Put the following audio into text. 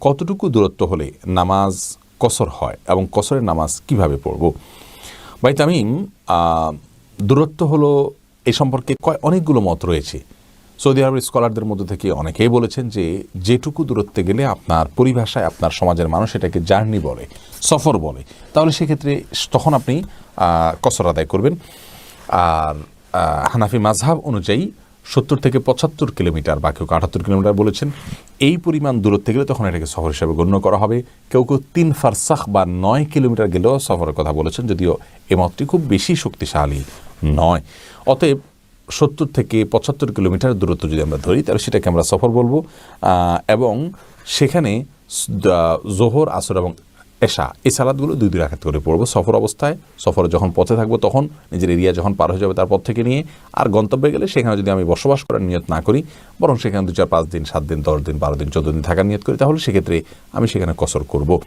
কতটুকু দূরত্ব হলে নামাজ কসর হয় এবং কসরের নামাজ কীভাবে পড়ব? ভাই তামিম দূরত্ব হলো এ সম্পর্কে কয়, অনেকগুলো মত রয়েছে। সৌদি আরবের স্কলারদের মধ্যে থেকে অনেকেই বলেছেন যে, যেটুকু দূরত্বে গেলে আপনার পরিভাষায় আপনার সমাজের মানুষ এটাকে জার্নি বলে, সফর বলে। তাহলে সেক্ষেত্রে তখন আপনি কসর আদায় করবেন। আর হানাফি মাঝহাব অনুযায়ী সত্তর থেকে পঁচাত্তর কিলোমিটার বা কেউ আটাত্তর কিলোমিটার বলেছেন। এই পরিমাণ দূরত্বে গেলে তখন এটাকে সফর হিসাবে গণ্য করা হবে। কেউ কেউ তিন ফারসাখ বা নয় কিলোমিটার গেলেও সফরের কথা বলেছেন, যদিও এ মতটি খুব বেশি শক্তিশালী নয়। অতএব সত্তর থেকে পঁচাত্তর কিলোমিটার দূরত্ব যদি আমরা ধরি, তাহলে সেটাকে আমরা সফর বলব। এবং সেখানে জোহর, আসর এবং এশা। এই সালাদগুলো দুই দুই রাখাত করে পড়ব। সফর অবস্থায়, সফরে যখন পথে থাকব তখন নিজের এরিয়া যখন পার হয়ে যাবে তার পথ থেকে নিয়ে আর গন্তব্যে গেলে সেখানে যদি আমি বসবাস করার নিয়ত না করি, বরং সেখানে দু চার পাঁচ দিন, সাত দিন, দশ দিন, বারো দিন, চোদ্দ দিন থাকার নিয়ত করি, তাহলে সেক্ষেত্রে আমি সেখানে কসর করব।